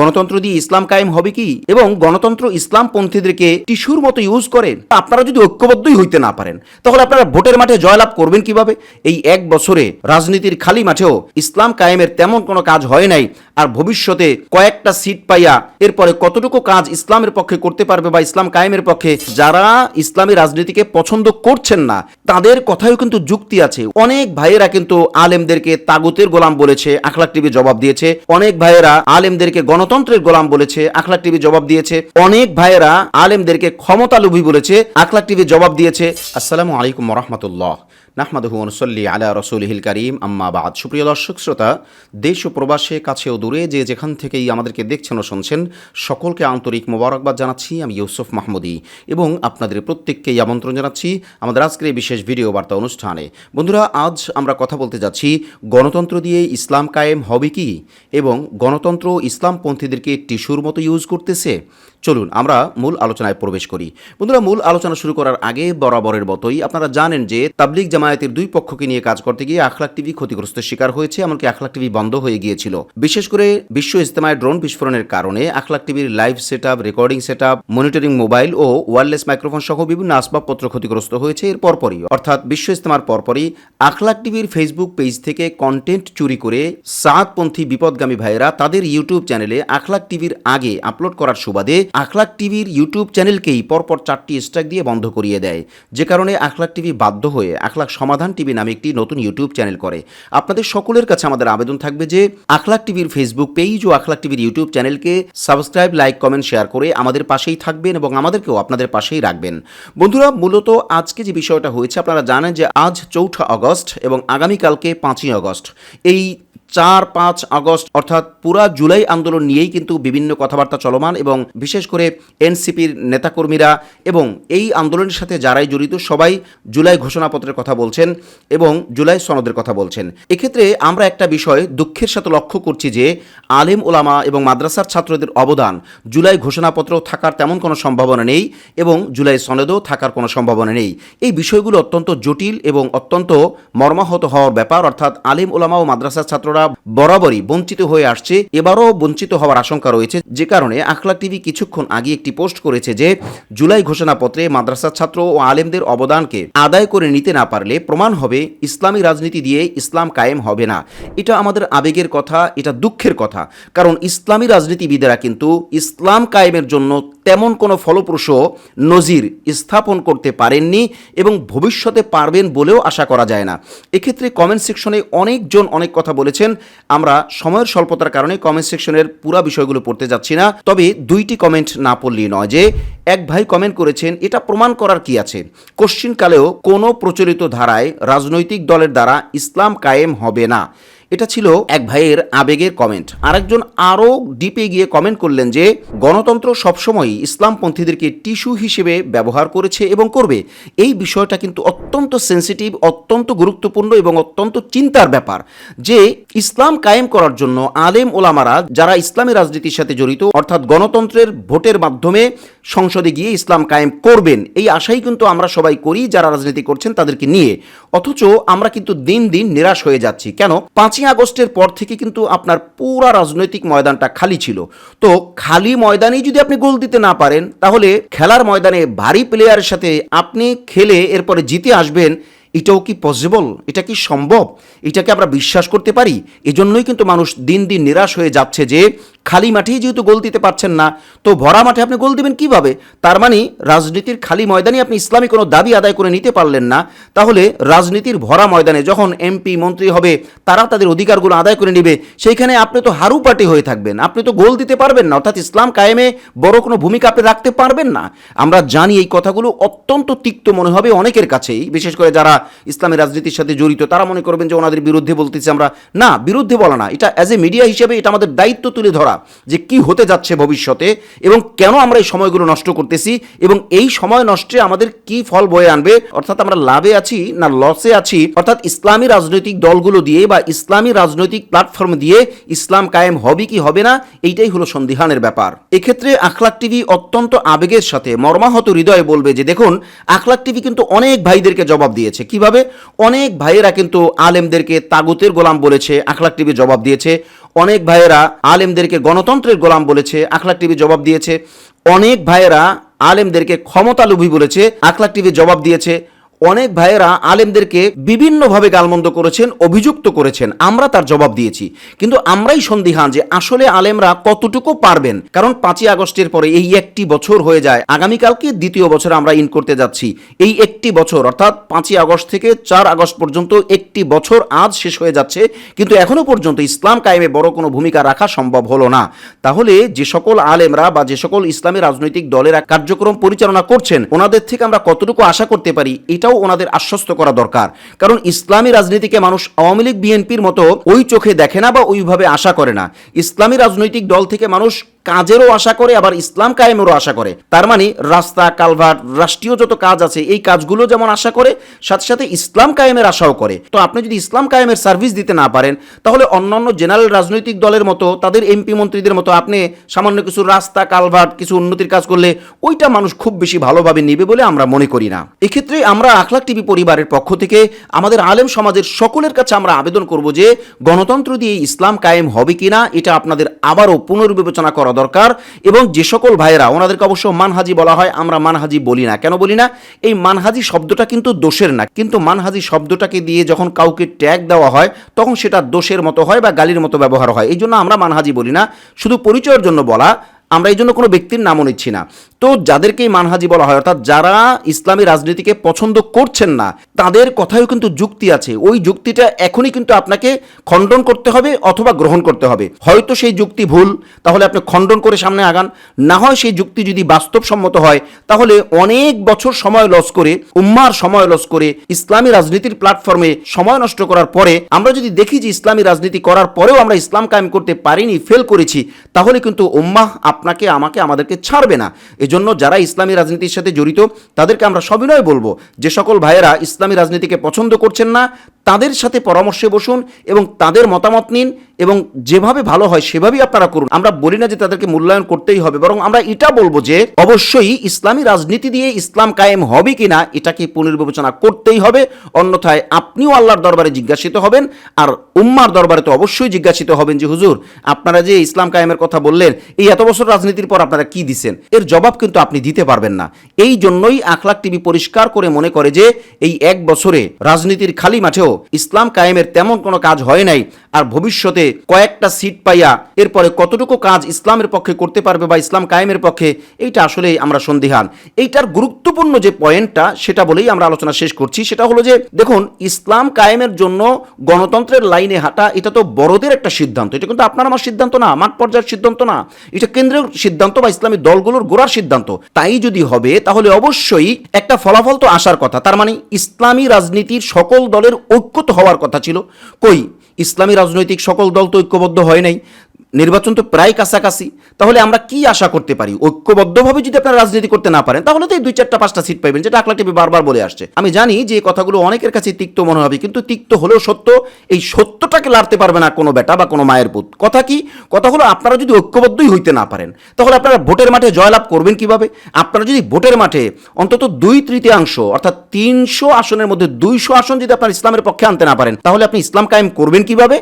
গণতন্ত্র দিয়ে ইসলাম কায়েম হবে কি? এবং গণতন্ত্র ইসলাম পন্থীদেরকে টিস্যুর মতো ইউজ করে আপনারা যদি ঐক্যবদ্ধই হইতে না পারেন, তাহলে আপনারা ভোটের মাঠে জয়লাভ করবেন কীভাবে? এই এক বছরে রাজনীতির খালি মাঠেও ইসলাম কায়েমের তেমন কোনো কাজ হয় নাই, আর ভবিষ্যতে কয়েকটা সিট পাইয়া এরপরে কতটুকু কাজ ইসলামের পক্ষে করতে পারবে বা ইসলাম কায়েমের পক্ষে, যারা ইসলামী রাজনীতিকে পছন্দ করছেন না, তাদের কথাও কিন্তু যুক্তি আছে। অনেক ভাইয়েরা কিন্তু আলেমদেরকে তাগুতের গোলাম বলেছে, আখলাক টিভি জবাব দিয়েছে। অনেক ভাইয়েরা আলেমদেরকে গণতন্ত্রের গোলাম বলেছে, আখলাক টিভি জবাব দিয়েছে। অনেক ভাইয়েরা আলেমদেরকে ক্ষমতালোভী বলেছে, আখলাক টিভি জবাব দিয়েছে। আসসালামু আলাইকুম রহমতুল্লাহ। নাহমাদহু অনুসল্লি আলা রসুলহিল করিম, আম্মা বাদ। সুপ্রিয় দর্শক, শ্রোতা, দেশ ও প্রবাসে দূরে যে যেখান থেকেই আমাদেরকে দেখছেন ও শুনছেন, সকলকে আন্তরিক মোবারকবাদ জানাচ্ছি। আমি ইউসুফ মাহমুদি এবং আপনাদের প্রত্যেককেই আমন্ত্রণ জানাচ্ছি আমাদের আজকের এই বিশেষ ভিডিও বার্তা অনুষ্ঠানে। বন্ধুরা, আজ আমরা কথা বলতে যাচ্ছি, গণতন্ত্র দিয়ে ইসলাম কায়েম হবে কি এবং গণতন্ত্র ইসলামপন্থীদেরকে টিস্যুর মতো ইউজ করতেছে? চলুন, আমরা মূল আলোচনায় প্রবেশ করি। বন্ধুরা, মূল আলোচনা শুরু করার আগে বরাবরের মতোই আপনারা জানেন যে তাবলিগ জামায়াতের দুই পক্ষকে নিয়ে কাজ করতে গিয়ে আখলাক টিভি ক্ষতিগ্রস্ত শিকার হয়েছে, এমনকি আখলাক টিভি বন্ধ হয়ে গিয়েছিল। বিশেষ করে বিশ্ব ইস্তেমায় ড্রোন বিস্ফোরণের কারণে আখলাক টিভির live set recording set monitoring mobile ও ওয়্যারলেস মাইক্রোফোন সহ বিভিন্ন আসবাবপত্র ক্ষতিগ্রস্ত হয়েছে এর পরপরই। অর্থাৎ বিশ্ব ইস্তেমার পরপরই আখলাক টিভির ফেসবুক পেজ থেকে কন্টেন্ট চুরি করে সাতপন্থী বিপদগামী ভাইয়েরা তাদের ইউটিউব চ্যানেলে আখলাক টিভির আগে আপলোড করার সুবাদে আখলাক টিভির ইউটিউব চ্যানেলকেই পরপর চারটি স্ট্রাইক দিয়ে বন্ধ করিয়ে দেয়। যে কারণে আখলাক টিভি বাধ্য হয়ে আখলাক সমাধান টিভি নামে একটি নতুন ইউটিউব চ্যানেল করে। আপনাদের সকলের কাছে আমাদের আবেদন থাকবে যে আখলাক টিভির ফেসবুক পেজ ও আখলাক টিভির ইউটিউব চ্যানেলকে সাবস্ক্রাইব, লাইক, কমেন্ট, শেয়ার করে আমাদের পাশেই থাকবেন এবং আমাদেরকেও আপনাদের পাশেই রাখবেন। বন্ধুরা, মূলত আজকে যে বিষয়টা হয়েছে, আপনারা জানেন যে আজ চৌঠা আগস্ট এবং আগামীকালকে পাঁচই আগস্ট। এই চার, পাঁচ আগস্ট, অর্থাৎ পুরা জুলাই আন্দোলন নিয়েই কিন্তু বিভিন্ন কথাবার্তা চলমান এবং বিশেষ করে এনসিপির নেতাকর্মীরা এবং এই আন্দোলনের সাথে যারাই জড়িত সবাই জুলাই ঘোষণাপত্রের কথা বলছেন এবং জুলাই সনদের কথা বলছেন। এক্ষেত্রে আমরা একটা বিষয় দুঃখের সাথে লক্ষ্য করছি যে আলেম ওলামা এবং মাদ্রাসার ছাত্রদের অবদান জুলাই ঘোষণাপত্র থাকার তেমন কোনো সম্ভাবনা নেই এবং জুলাই সনদেও থাকার কোনো সম্ভাবনা নেই। এই বিষয়গুলো অত্যন্ত জটিল এবং অত্যন্ত মর্মাহত হওয়ার ব্যাপার, অর্থাৎ আলেম ওলামা ও মাদ্রাসার ছাত্ররা বরাবরই বঞ্চিত হয়ে আসছে। এবারও বঞ্চিত হওয়ার আশঙ্কা রয়েছে। যে কারণে আখলা টিভি কিছুক্ষণ আগে একটি পোস্ট করেছে যে, জুলাই ঘোষণাপত্রে মাদ্রাসা ছাত্র ও আলেমদের অবদানকে আদায় করে নিতে না পারলে প্রমাণ হবে, ইসলামী রাজনীতি দিয়ে ইসলাম কায়েম হবে না। এটা আমাদের আবেগের কথা, এটা দুঃখের কথা। কারণ ইসলামী রাজনীতিবিদেরা কিন্তু ইসলাম কায়েমের জন্য তেমন কোনো ফলপ্রসূ নজির স্থাপন করতে পারেননি এবং ভবিষ্যতে পারবেন বলেও আশা করা যায় না। এক্ষেত্রে কমেন্ট সেকশনে অনেকজন অনেক কথা বলেছেন। আমরা সময়ের স্বল্পতার কারণে কমেন্ট সেকশনের পুরা বিষয়গুলো পড়তে যাচ্ছি না, তবে দুইটি কমেন্ট না পড়লেই নয় যে, এক ভাই কমেন্ট করেছেন, এটা প্রমাণ করার কি আছে? কোশ্চিনকালেও কোনো প্রচলিত ধারায় রাজনৈতিক দলের দ্বারা ইসলাম কায়েম হবে না। এটা ছিল এক ভাইয়ের আবেগের কমেন্ট আরেকজন আরও ডিপে গিয়ে কমেন্ট করলেন যে, গণতন্ত্র সবসময় ইসলামপন্থীদেরকে টিস্যু হিসেবে ব্যবহার করেছে এবং করবে। এই বিষয়টা কিন্তু অত্যন্ত সেন্সিটিভ অত্যন্ত গুরুত্বপূর্ণ এবং অত্যন্ত চিন্তার ব্যাপার যে, ইসলাম কায়েম করার জন্য আলেম ওলামারা যারা ইসলামী রাজনীতির সাথে জড়িত, অর্থাৎ গণতন্ত্রের ভোটের মাধ্যমে সংসদে গিয়ে ইসলাম কায়েম করবেন, এই আশাই কিন্তু আমরা সবাই করি যারা রাজনীতি করছেন তাদেরকে নিয়ে। অথচ আমরা কিন্তু দিন দিন নিরাশ হয়ে যাচ্ছি। কেন? পাঁচই আগস্টের পর থেকে কিন্তু আপনার পুরা রাজনৈতিক ময়দানটা খালি ছিল। তো খালি ময়দানেই যদি আপনি গোল দিতে না পারেন, তাহলে খেলার ময়দানে ভারী প্লেয়ারের সাথে আপনি খেলে এরপরে জিতে আসবেন, এটাও কি পসিবল এটা কি সম্ভব? এটাকে আমরা বিশ্বাস করতে পারি? এজন্যই কিন্তু মানুষ দিন দিন নিরাশ হয়ে যাচ্ছে যে খালি মাঠেই যেহেতু গোল দিতে পারছেন না, তো ভরা মাঠে আপনি গোল দিবেন কীভাবে? তার মানে রাজনীতির খালি ময়দানে আপনি ইসলামী কোনো দাবি আদায় করে নিতে পারলেন না, তাহলে রাজনীতির ভরা ময়দানে যখন এমপি মন্ত্রী হবে, তারা তাদের অধিকারগুলো আদায় করে নেবে, সেইখানে আপনি তো হারু পার্টি হয়ে থাকবেন। আপনি তো গোল দিতে পারবেন না, অর্থাৎ ইসলাম কায়েমে বড় কোনো ভূমিকা আপনি রাখতে পারবেন না। আমরা জানি এই কথাগুলো অত্যন্ত তিক্ত মনে হবে অনেকের কাছেই, বিশেষ করে যারা ইসলামী রাজনীতির সাথে জড়িত, তারা মনে করবেন যে ওনাদের বিরুদ্ধে বলতেছি আমরা। না, বিরুদ্ধে বলা না, এটা অ্যাজ এ মিডিয়া হিসেবে এটা আমাদের দায়িত্ব তুলে ধরা। যে কি হতে যাচ্ছে ভবিষ্যতে এবং কেন আমরা এই সময়গুলো নষ্ট করতেছি এবং এই সময় নষ্টে আমাদের কি ফল বয়ে আনবে? অর্থাৎ আমরা লাভে আছি না লসে আছি? অর্থাৎ ইসলামী রাজনৈতিক দলগুলো দিয়ে বা ইসলামী রাজনৈতিক প্ল্যাটফর্ম দিয়ে ইসলাম কায়েম হবে কি হবে না? এইটাই হলো সন্দিহানের ব্যাপার। এক্ষেত্রে আখলাক টিভি অত্যন্ত আবেগের সাথে মর্মাহত হৃদয়ে বলবে যে, দেখুন, আখলাক টিভি কিন্তু অনেক ভাইদেরকে জবাব দিয়েছে। কীভাবে? অনেক ভাইয়েরা কিন্তু আলেমদেরকে তাগুতের গোলাম বলেছে, আখলাক টিভি জবাব দিয়েছে। অনেক ভাইয়েরা আলেমদেরকে গণতন্ত্রের গোলাম বলেছে, আখলাক টিভি জবাব দিয়েছে। অনেক ভাইয়েরা আলেমদেরকে ক্ষমতালোভী বলেছে, আখলাক টিভি জবাব দিয়েছে। অনেক ভাইয়েরা আলেমদেরকে বিভিন্নভাবে গালমন্দ করেছেন, অভিযুক্ত করেছেন। আমরা তার জবাব দিয়েছি। কিন্তু আমরাই সন্দিহান যে আসলে আলেমরা কতটুকু পারবেন। কারণ পাঁচই আগস্টের পরে এই একটি বছর হয়ে যায়। আগামীকালকে দ্বিতীয় বছর আমরা ইন করতে যাচ্ছি। এই একটি বছর, অর্থাৎ পাঁচই আগস্ট থেকে চার আগস্ট পর্যন্ত একটি বছর আজ শেষ হয়ে যাচ্ছে। কিন্তু এখনও পর্যন্ত ইসলাম কায়েমে বড় কোনো ভূমিকা রাখা সম্ভব হলো না। তাহলে যে সকল আলেমরা বা যে সকল ইসলামী রাজনৈতিক দলের কার্যক্রম পরিচালনা করছেন, ওনাদের থেকে আমরা কতটুকু আশা করতে পারি? এটাও ওনাদের আশ্বস্ত করা দরকার। কারণ ইসলামী রাজনীতিকে মানুষ আওয়ামী লীগ, বিএনপির মতো ওই চোখে দেখে না বা ওইভাবে আশা করে না। ইসলামী রাজনৈতিক দল থেকে মানুষ কাজেরও আশা করে, আবার ইসলাম কায়েমেরও আশা করে। তার মানে রাস্তা, কালভার্ট, রাষ্ট্রীয় যত কাজ আছে, এই কাজগুলো যেমন আশা করে, সাথে সাথে ইসলাম কায়েমের আশাও করে। তো আপনি যদি ইসলাম কায়েমের সার্ভিস দিতে না পারেন, তাহলে অন্যান্য জেনারেল রাজনৈতিক দলের মতো, তাদের এমপি মন্ত্রীদের মতো আপনি সামান্য কিছু রাস্তা, কালভার্ট, কিছু উন্নতির কাজ করলে ওইটা মানুষ খুব বেশি ভালোভাবে নেবে বলে আমরা মনে করি না। এক্ষেত্রে আমরা আখলাক টিভি পরিবারের পক্ষ থেকে আমাদের আলেম সমাজের সকলের কাছে আমরা আবেদন করব যে গণতন্ত্র দিয়ে ইসলাম কায়েম হবে কিনা, এটা আপনাদের আবারও পুনর্বিবেচনা করা দরকার এবং যে সকল ভাইয়েরা, ওনাদেরকে অবশ্য মানহাজি বলা হয়, আমরা মানহাজি বলি না। কেন বলি না? এই মানহাজি শব্দটা কিন্তু দোষের না। কিন্তু মানহাজি শব্দটাকে দিয়ে যখন কাউকে ট্যাগ দেওয়া হয়, তখন সেটা দোষের মতো হয় বা গালির মতো ব্যবহার হয়। এই জন্য আমরা মানহাজি বলি না। শুধু পরিচয়ের জন্য বলা আমরা এই জন্য কোনো ব্যক্তির নামও নিচ্ছি না। তো যাদেরকেই মানহাজি বলা হয়, অর্থাৎ যারা ইসলামী রাজনীতিকে পছন্দ করছেন না, তাদের কথায়ও কিন্তু যুক্তি আছে। ওই যুক্তিটা এখনই কিন্তু আপনাকে খণ্ডন করতে হবে অথবা গ্রহণ করতে হবে। হয়তো সেই যুক্তি ভুল, তাহলে আপনি খণ্ডন করে সামনে আগান। না হয় সেই যুক্তি যদি বাস্তবসম্মত হয়, তাহলে অনেক বছর সময় লস করে, উম্মার সময় লস করে, ইসলামী রাজনীতির প্ল্যাটফর্মে সময় নষ্ট করার পরে, আমরা যদি দেখি যে ইসলামী রাজনীতি করার পরেও আমরা ইসলাম কায়েম করতে পারিনি, ফেল করেছি, তাহলে কিন্তু উম্মাহ আপনাকে, আমাকে, আমাদেরকে ছাড়বে না। এজন্য যারা ইসলামী রাজনীতির সাথে জড়িত, তাদেরকে আমরা সবিনয় বলব যে সকল ভাইয়েরা ইসলামী রাজনীতিকে পছন্দ করছেন না, তাদের সাথে পরামর্শে বসুন এবং তাদের মতামত নিন এবং যেভাবে ভালো হয় সেভাবেই আপনারা করুন। আমরা বলি না যে তাদেরকে মূল্যায়ন করতেই হবে, বরং আমরা এটা বলব যে অবশ্যই ইসলামী রাজনীতি দিয়ে ইসলাম কায়েম হবে কিনা, এটাকে পুনর্বিবেচনা করতেই হবে। অন্যথায় আপনিও আল্লাহর দরবারে জিজ্ঞাসিত হবেন, আর উম্মার দরবারে তো অবশ্যই জিজ্ঞাসিত হবেন যে, হুজুর, আপনারা যে ইসলাম কায়েমের কথা বললেন, এই এত বছর রাজনীতির পর আপনারা কি দিচ্ছেন এর জবাব কিন্তু আপনি দিতে পারবেন না। এই জন্যই আখলাক টিভি পরিষ্কার করে মনে করে যে, এই এক বছরে রাজনীতির খালি মাঠেও ইসলাম কায়েমের তেমন কোনো কাজ হয় নাই। আর ভবিষ্যতে কয়েকটা সিট পাইয়া এরপরে কতটুকু কাজ ইসলামের পক্ষে করতে পারবে বা ইসলাম কায়েমের পক্ষে, এইটা আসলেই আমরা সন্দিহান। এইটার গুরুত্বপূর্ণ যে পয়েন্টটা, সেটা বলেই আমরা আলোচনা শেষ করছি। সেটা হলো যে, দেখুন, ইসলাম কায়েমের জন্য গণতন্ত্রের লাইনে হাঁটা, এটা তো বড়দের একটা সিদ্ধান্ত। এটা কিন্তু আপনার আমার সিদ্ধান্ত না, মাঠ পর্যায়ের সিদ্ধান্ত না। এটা কেন্দ্রের সিদ্ধান্ত বা ইসলামী দলগুলোর গোড়ার সিদ্ধান্ত। তাই যদি হবে, তাহলে অবশ্যই একটা ফলাফল তো আসার কথা। তার মানে ইসলামী রাজনীতির সকল দলের ঐক্যত হওয়ার কথা ছিল। কই? ইসলামী রাজনৈতিক সকল দল তো ঐক্যবদ্ধ হয় নাই। নির্বাচন তো প্রায় কাছাকাছি, তাহলে আমরা কি আশা করতে পারি? ঐক্যবদ্ধভাবে যদি আপনারা রাজনীতি করতে না পারেন, তাহলে তো এই দুই চারটা, পাঁচটা সিট পাইবেন, যেটা আকলা টিভি বারবার বলে আসছে। আমি জানি যে কথাগুলো অনেকের কাছে তিক্ত মনে হবে, কিন্তু তিক্ত হলেও সত্য, এই সত্যটাকে লাড়তে পারবে না কোনো বেটা বা কোনো মায়ের পুত। কথা কি? কথা হলো আপনারা যদি ঐক্যবদ্ধই হইতে না পারেন, তাহলে আপনারা ভোটের মাঠে জয়লাভ করবেন কীভাবে? আপনারা যদি ভোটের মাঠে অন্তত দুই তৃতীয়াংশ, অর্থাৎ তিনশো আসনের মধ্যে দুইশো আসন যদি আপনার ইসলামের পক্ষে আনতে না পারেন, তাহলে আপনি ইসলাম কায়েম করবেন কীভাবে?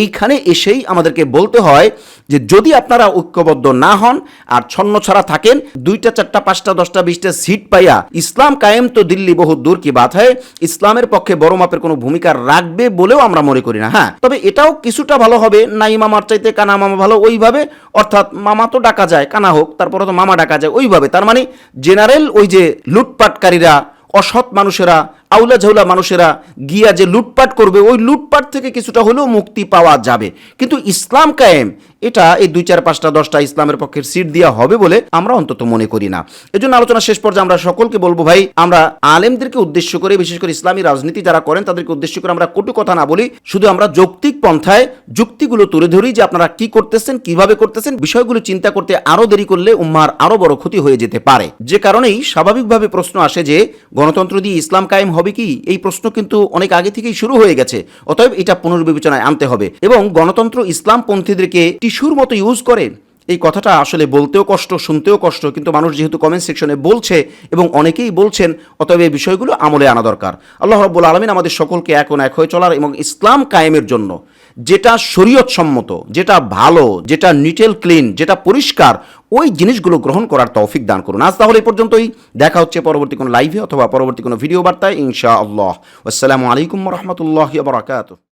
এইখানে এসেই আমাদেরকে বলতে হয় যে যদি আপনারা ঐক্যবদ্ধ না হন আর ছন্ন ছাড়া থাকেন, দুইটা, চারটা, পাঁচটা, দশটা, বিশটা সিট পাইয়া ইসলাম কায়েম তো দিল্লি বহু দূর কি বাত হয়, ইসলামের পক্ষে বড় মাপের কোনো ভূমিকা রাখবে বলেও আমরা মনে করি না হ্যাঁ। তবে এটাও কিছুটা ভালো হবে, নাই মামার চাইতে কানা মামা ভালো ওইভাবে, অর্থাৎ মামা তো ডাকা যায়, কানা হোক, তারপরে তো মামা ডাকা যায়, ওইভাবে। তার মানে জেনারেল ওই যে লুটপাটকারীরা অসৎ মানুষেরা, আউলা ঝাউলা মানুষেরা গিয়া যে লুটপাট করবে, ওই লুটপাট থেকে কিছুটা হলেও মুক্তি পাওয়া যাবে। কিন্তু ইসলাম কায়েম এটা এই দুই চার পাঁচটা দশটা ইসলামের পক্ষের সিট দেওয়া হবে বলে আমরা অন্তত মনে করি না। এজন্য আলোচনা শেষ পর্যায়ে আমরা সকলকে বলব, ভাই, আমরা আলেমদেরকে উদ্দেশ্য করে, বিশেষ করে ইসলামী রাজনীতি যারা করেন, তাদেরকে উদ্দেশ্য করে আমরা কটু কথা না বলি, শুধু আমরা যৌক্তিক পন্থায় যুক্তিগুলো তুলে ধরি যে আপনারা কি করতেছেন, কীভাবে করতেছেন, বিষয়গুলো চিন্তা করতে আরও দেরি করলে উম্মার আরও বড় ক্ষতি হয়ে যেতে পারে। যে কারণেই স্বাভাবিকভাবে প্রশ্ন আসে যে, গণতন্ত্র দিয়ে ইসলাম কায়েম হবে কি? এই প্রশ্ন কিন্তু অনেক আগে থেকেই শুরু হয়ে গেছে, অতএব এটা পুনর্বিবেচনায় আনতে হবে। এবং গণতন্ত্র ইসলাম ইসলামপন্থীদেরকে শিশুর মতো ইউজ করে এই কথাটা আসলে বলতেও কষ্ট, শুনতেও কষ্ট, কিন্তু মানুষ যেহেতু কমেন্ট সেকশনে বলছে এবং অনেকেই বলছেন, অতএব এই বিষয়গুলো আমলে আনা দরকার। আল্লাহ রব্বুল আলমিন আমাদের সকলকে এখন এক হয়ে চলার এবং ইসলাম কায়েমের জন্য যেটা শরীয়ত সম্মত, যেটা ভালো, যেটা নিটেল ক্লিন যেটা পরিষ্কার, ওই জিনিসগুলো গ্রহণ করার তৌফিক দান করুন। আজ তাহলে এই পর্যন্তই। দেখা হচ্ছে পরবর্তী কোনো লাইভে অথবা পরবর্তী কোনো ভিডিও বার্তায় ইনশা আল্লাহ আসসালামু আলাইকুম রহমতুল্লাহ বরাকাত